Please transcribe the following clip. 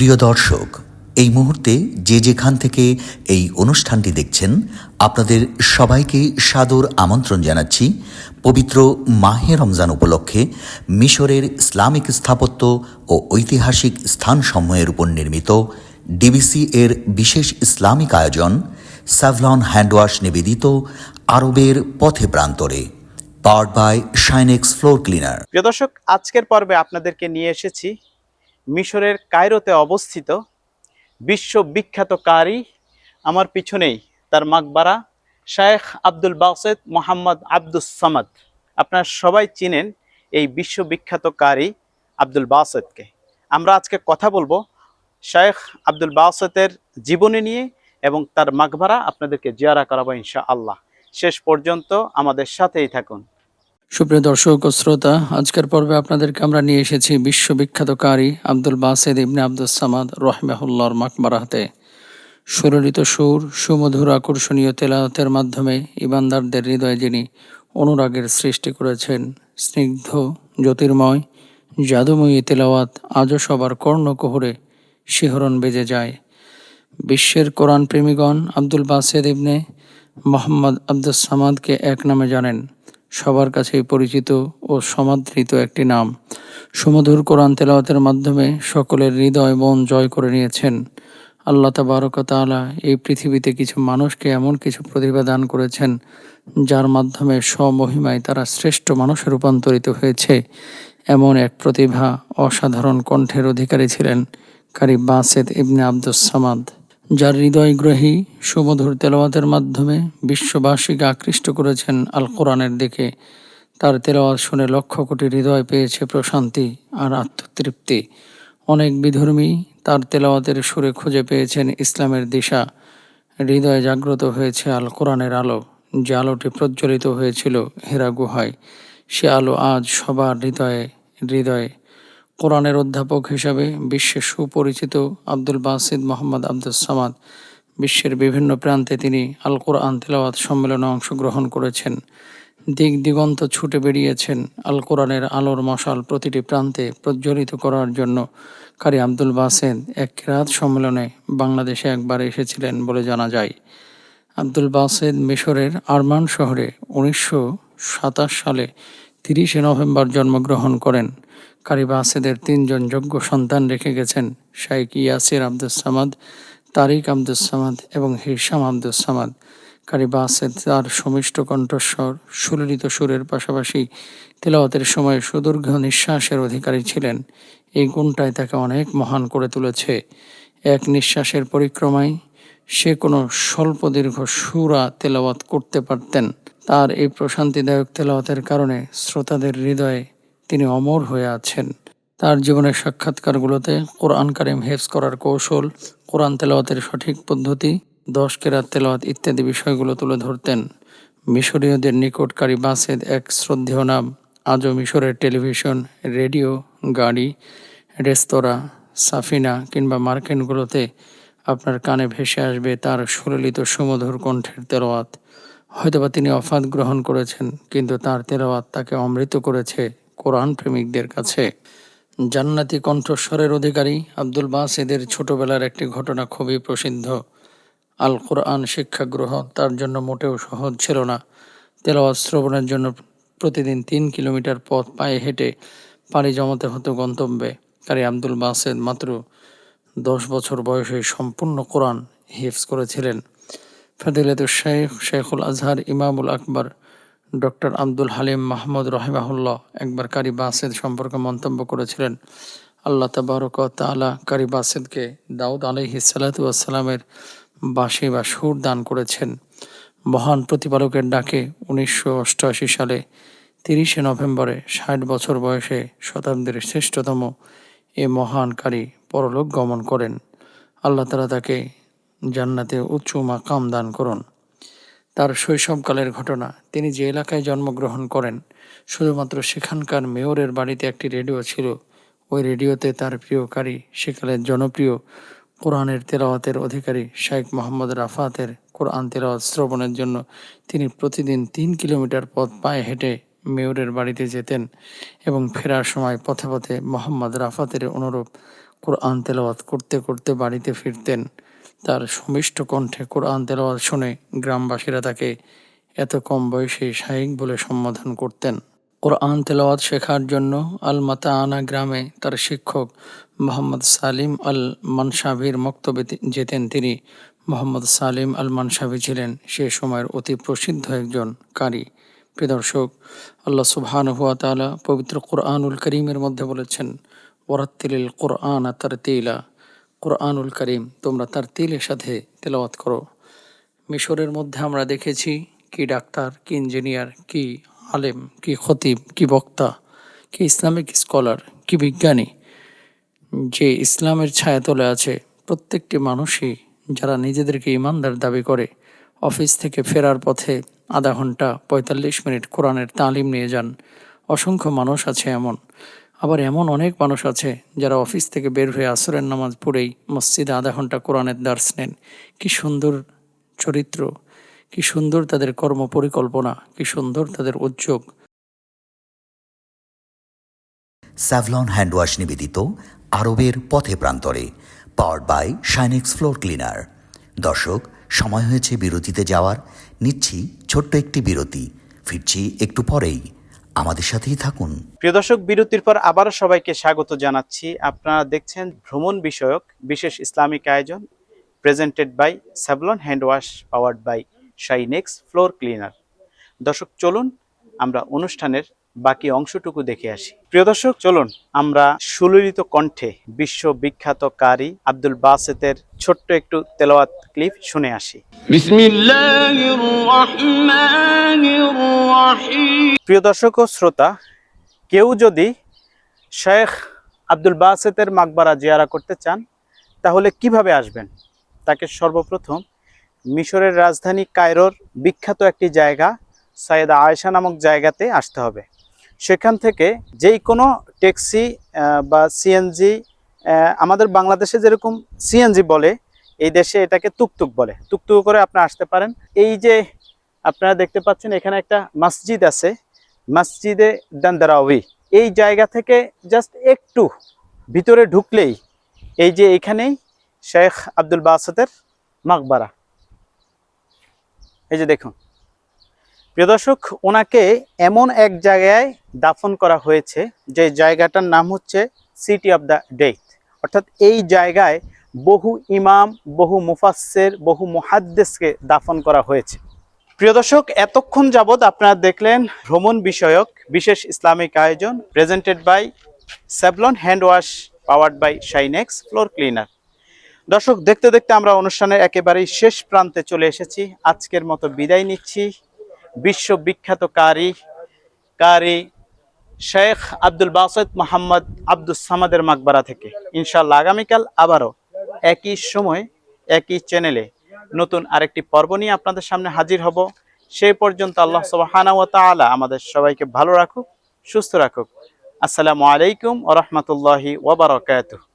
প্রিয় দর্শক, এই মুহূর্তে যে যেখান থেকে এই অনুষ্ঠানটি দেখছেন, আপনাদের সবাইকে সাদর আমন্ত্রণ জানাচ্ছি। পবিত্র মাহে রমজান উপলক্ষে মিশরের ইসলামিক স্থাপত্য ও ঐতিহাসিক স্থানসমূহের উপর নির্মিত ডিবিসি এর বিশেষ ইসলামিক আয়োজন স্যাভলন হ্যান্ডওয়াশ নিবেদিত আরবের পথে প্রান্তরে power by Shinex floor cleaner প্রিয় দর্শক, আজকের পর্বে আপনাদেরকে নিয়ে এসেছি মিশরের কায়রোতে অবস্থিত বিশ্ববিখ্যাত কারি আমার পিছনেই তার মাকবারা শায়েখ আব্দুল বাসেদ মোহাম্মদ আব্দুস সামাদ। আপনারা সবাই চিনেন এই বিশ্ববিখ্যাত কারি আব্দুল বাসেদকে। আমরা আজকে কথা বলব শায়েখ আব্দুল বাসেতের জীবনী নিয়ে এবং তার মাকবারা আপনাদেরকে জিয়ারা করাবো ইনশা আল্লাহ শেষ পর্যন্ত আমাদের সাথেই থাকুন। সুপ্রিয় দর্শক ও শ্রোতা, আজকের পর্বে আপনাদেরকে আমরা নিয়ে এসেছি বিশ্ববিখ্যাত কারি আব্দুল বাসেদ ইবনে আব্দুল সামাদ রহমাহুল্লাহর মাকবারাহাতে সুললিত সুর, সুমধুর আকর্ষণীয় তেলাওয়াতের মাধ্যমে ইমানদারদের হৃদয়ে যিনি অনুরাগের সৃষ্টি করেছেন, স্নিগ্ধ, জ্যোতির্ময়, জাদুময়ী তেলাওয়াত আজও সবার কর্ণকুহরে শিহরণ বেজে যায়। বিশ্বের কোরআন প্রেমীগণ আব্দুল বাসেদ ইবনে মোহাম্মদ আব্দুল সামাদকে এক নামে জানেন। সবার কাছেই পরিচিত ও সমাদৃত একটি নাম। সুমধুর কোরআন তেলাওয়াতের মাধ্যমে সকলের হৃদয় মন জয় করে নিয়েছেন। আল্লাহ তাবারকতালা এই পৃথিবীতে কিছু মানুষকে এমন কিছু প্রতিভা দান করেছেন, যার মাধ্যমে স্বমহিমায় তারা শ্রেষ্ঠ মানুষে রূপান্তরিত হয়েছে। এমন এক প্রতিভা অসাধারণ কণ্ঠের অধিকারী ছিলেন কারি বাসেদ ইবনে আব্দুস সামাদ। যার হৃদয়গ্রহী সুমধুর তেলাওয়াতের মাধ্যমে বিশ্ববাসীকে আকৃষ্ট করেছেন আল কোরআনের দিকে, তার তেলাওয়াত শুনে লক্ষ কোটি হৃদয় পেয়েছে প্রশান্তি আর আত্মতৃপ্তি। অনেক বিধর্মী তার তেলাওয়াতের সুরে খুঁজে পেয়েছেন ইসলামের দিশা। হৃদয়ে জাগ্রত হয়েছে আল কোরআনের আলো, যে আলোটি প্রজ্বলিত হয়েছিল হেরা গুহায়। সে আলো আজ সবার হৃদয়ে হৃদয়ে কোরআনের অধ্যাপক হিসাবে বিশ্বে সুপরিচিত আব্দুল বাসিদ মোহাম্মদ আব্দুল সামাদ বিশ্বের বিভিন্ন প্রান্তে তিনি আল কোরআন তেলাওয়াত সম্মেলনে অংশগ্রহণ করেছেন। দিক দিগন্ত ছুটে বেরিয়েছেন আল কোরআনের আলোর মশাল প্রতিটি প্রান্তে প্রজ্বলিত করার জন্য। কারি আব্দুল বাসেদ এক রাত সম্মেলনে বাংলাদেশে একবার এসেছিলেন বলে জানা যায়। আব্দুল বাসেদ মিশরের আরমান শহরে উনিশশো সাতাশ সালে তিরিশে নভেম্বর জন্মগ্রহণ করেন। কারি বাসেদের তিনজন যোগ্য সন্তান রেখে গেছেন শাইক ইয়াসির আব্দুল সামাদ, তারিক আব্দুল সামাদ এবং হিসাম আব্দুল সামাদ। কারি তার সমিষ্ট কণ্ঠস্বর, সুললিত সুরের পাশাপাশি তেলাওয়াতের সময় সুদীর্ঘ নিঃশ্বাসের অধিকারী ছিলেন। এই গুণটাই তাকে অনেক মহান করে তুলেছে। এক নিঃশ্বাসের পরিক্রমায় সে কোনো স্বল্প দীর্ঘ সুরা তেলাওয়াত করতে পারতেন। তার এই প্রশান্তিদায়ক তেলাওয়াতের কারণে শ্রোতাদের হৃদয়ে তিনি অমর হয়ে আছেন। তার জীবনের সাক্ষাৎকারগুলোতে কোরআন কারিম হেফজ করার কৌশল, কোরআন তেলাওয়াতের সঠিক পদ্ধতি দশ কেরাত তেলাওয়াত ইত্যাদি বিষয়গুলো তুলে ধরতেন। মিশরীয়দের নিকটকারী বাসেদ এক শ্রদ্ধেয় নাম, আজও মিশরের টেলিভিশন, রেডিও, গাড়ি, রেস্তোরাঁ, সাফিনা কিংবা মার্কেটগুলোতে আপনার কানে ভেসে আসবে তার সুললিত সুমধুর কণ্ঠের তেলাওয়াত। হয়তোবা তিনি অফাত গ্রহণ করেছেন, কিন্তু তার তেলাওয়াত তাকে অমৃত করেছে। কোরআন প্রেমিকদের কাছে। জান্নাতি কণ্ঠস্বরের অধিকারী আব্দুল বাসেদের ছোটবেলার একটি ঘটনা খুবই প্রসিদ্ধ। আল কোরআন শিক্ষা গ্রহণ তার জন্য মোটেও সহজ ছিল না। তেলাওয়াত শ্রবণের জন্য প্রতিদিন তিন কিলোমিটার পথ পায়ে হেঁটে পাড়ি জমাতে হতো গন্তব্যে। কারি আব্দুল বাসেদ মাত্র দশ বছর বয়সে সম্পূর্ণ কোরআন হিফজ করেছিলেন। ফেদিলাত শেখ শেখুল আজহার, ইমামুল আকবর ডক্টর আব্দুল হালিম মাহমুদ রহিমাহুল্লাহ একবার কারি বাসেদ সম্পর্কে মন্তব্য করেছিলেন। আল্লাহ তাবারক তালা কারি বাসেদকে দাউদ আলহি সালাতামের বাঁশি বা সুর দান করেছেন। মহান প্রতিপালকের ডাকে উনিশশো অষ্টআশি সালে তিরিশে নভেম্বরে ষাট বছর বয়সে শতাব্দীর শ্রেষ্ঠতম এ মহান কারি পরলোক গমন করেন। আল্লাহ তালা তাকে জান্নাতে উচ্চ মাকাম দান করুন। তার শৈশবকালের ঘটনা। তিনি যে এলাকায় জন্মগ্রহণ করেন, শুধুমাত্র সেখানকার মেয়রের বাড়িতে একটি রেডিও ছিল। ওই রেডিওতে তার প্রিয়কারী সেকালের জনপ্রিয় কোরআনের তেলাওয়াতের অধিকারী শেখ মোহাম্মদ রাফাতের কোরআন তেলাওয়াত শ্রবণের জন্য তিনি প্রতিদিন তিন কিলোমিটার পথ পায়ে হেঁটে মেয়রের বাড়িতে যেতেন এবং ফেরার সময় পথে পথে মোহাম্মদ রাফাতের অনুরূপ কোরআন তেলাওয়াত করতে করতে বাড়িতে ফিরতেন। তার সুমিষ্ট কণ্ঠে কোরআন তেলাওয়াত শুনে গ্রামবাসীরা তাকে এত কম বয়সে শাইক বলে সম্বোধন করতেন। কোরআন তেলাওয়াত শেখার জন্য আল মাতাআনা গ্রামে তার শিক্ষক মোহাম্মদ সালিম আল মানসাভির মক্তবে যেতেন। তিনি মোহাম্মদ সালিম আল মানসাভি ছিলেন সে সময়ের অতি প্রসিদ্ধ একজন কারি। প্রিয় দর্শক আল্লাহ সুবহানাহু তাআলা পবিত্র কোরআনুল করিমের মধ্যে বলেছেন ওরাত্তিলিল কোরআন তার তিলা কোরআনুল করিম, তোমরা তার তিলের সাথে তেলাওয়াত করো। মিশরের মধ্যে আমরা দেখেছি কি ডাক্তার, কি ইঞ্জিনিয়ার, কি আলেম, কি খতিব, কি বক্তা, কি ইসলামিক স্কলার, কি বিজ্ঞানী। যে ইসলামের ছায়া ছায়াতলে আছে, প্রত্যেকটি মানুষই যারা নিজেদেরকে ইমানদার দাবি করে, অফিস থেকে ফেরার পথে আধা ঘণ্টা পঁয়তাল্লিশ মিনিট কোরআনের তালিম নিয়ে যান। অসংখ্য মানুষ আছে এমন। আবার এমন অনেক মানুষ আছে যারা অফিস থেকে বের হয়ে আসরের নামাজ পড়েই মসজিদে আধা ঘণ্টা কোরআনের দার্স নেন। কি সুন্দর চরিত্র, কি সুন্দর তাদের কর্ম পরিকল্পনা কি সুন্দর তাদের উদ্যোগ। স্যাভলন হ্যান্ডওয়াশ নিবেদিত আরবের পথে প্রান্তরে powered by Shinex floor cleaner দর্শক, সময় হয়েছে বিরতিতে যাওয়ার। নিচ্ছি ছোট্ট একটি বিরতি। ফিরছি একটু পরেই। আমাদের সাথেই থাকুন। প্রিয় দর্শক, বিরতির পর আবারও সবাইকে স্বাগত জানাচ্ছি। আপনারা দেখছেন ভ্রমণ বিষয়ক বিশেষ ইসলামিক আয়োজন presented by Savlon hand wash powered by Shinex floor cleaner দর্শক, চলুন, আমরা অনুষ্ঠানের বাকি অংশটুকু দেখে আসি। প্রিয় দর্শক চলুন আমরা সুললিত কণ্ঠে বিশ্ব বিখ্যাত কারি আব্দুল বাসেতের ছোট্ট একটু তেলাওয়াত ক্লিপ শুনে আসি। প্রিয় দর্শক ও শ্রোতা কেউ যদি শেখ আব্দুল বাসেতের মাকবারা জিয়ারা করতে চান তাহলে কীভাবে আসবেন? তাকে সর্বপ্রথম মিশরের রাজধানী কায়রোর বিখ্যাত একটি জায়গা সাইয়েদা আয়েশা নামক জায়গাতে আসতে হবে। সেখান থেকে যেই কোনো ট্যাক্সি বা সিএনজি আমাদের বাংলাদেশে যেরকম সিএনজি বলে, এই দেশে এটাকে তুকতুক বলে। তুকতুক করে আপনি আসতে পারেন। এই যে আপনারা দেখতে পাচ্ছেন, এখানে একটা মসজিদ আছে, মসজিদে দান্দারাউই এই জায়গা থেকে জাস্ট একটু ভিতরে ঢুকলেই এই যে এখানেই শেখ আব্দুল বাসাতের মাকবারা। এই যে দেখুন। প্রিয় দর্শক, ওনাকে এমন এক জায়গায় দাফন করা হয়েছে, যে জায়গাটার নাম হচ্ছে সিটি অফ দ্য ডেথ অর্থাৎ এই জায়গায় বহু ইমাম, বহু মুফাসসের, বহু মুহাদ্দেসকে দাফন করা হয়েছে। প্রিয় দর্শক, এতক্ষণ যাবৎ আপনারা দেখলেন ভ্রমণ বিষয়ক বিশেষ ইসলামিক আয়োজন presented by Savlon hand wash powered by Shinex floor cleaner দর্শক, দেখতে দেখতে আমরা অনুষ্ঠানের একেবারেই শেষ প্রান্তে চলে এসেছি। আজকের মতো বিদায় নিচ্ছি। বিশ্ববিখ্যাত কারি কারি শেখ আব্দুল বাসেদ মোহাম্মদ আব্দুল সামাদের মাকবারা থেকে। ইনশাল্লাহ আগামীকাল আবারও একই সময়, একই চ্যানেলে নতুন আরেকটি পর্ব নিয়ে আপনাদের সামনে হাজির হব। সেই পর্যন্ত আল্লাহ সুবহানাহু ওয়া তাআলা আমাদের সবাইকে ভালো রাখুক, সুস্থ রাখুক। আসসালামু আলাইকুম ওয়া রাহমাতুল্লাহি ওয়া বারাকাতুহু।